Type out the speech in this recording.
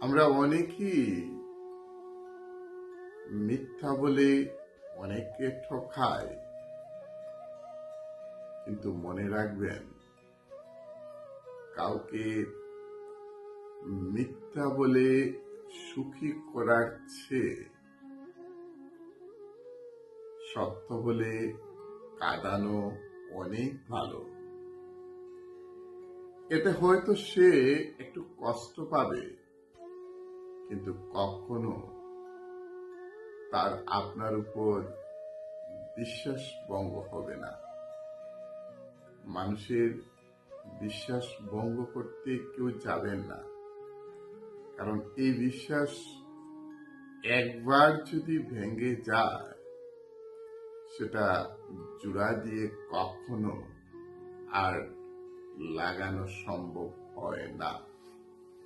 আমরা অনেকেই মিথ্যা বলে অনেককে ঠকায় কিন্তু মনে রাখবেন, কাউকে মিথ্যা বলে সুখী করার সত্য বলে কাঁদানো অনেক ভালো। এতে হয়তো সে একটু কষ্ট পাবে। কিন্তু কখনো তার আপনার উপর বিশ্বাস ভঙ্গ হবে না। মানুষের বিশ্বাস ভঙ্গ করতে কেউ যাবেন না। কারণ এই বিশ্বাস একবার যদি ভেঙে যায়, সেটা জোড়া দিয়ে কখনো আর লাগানো সম্ভব হয় না।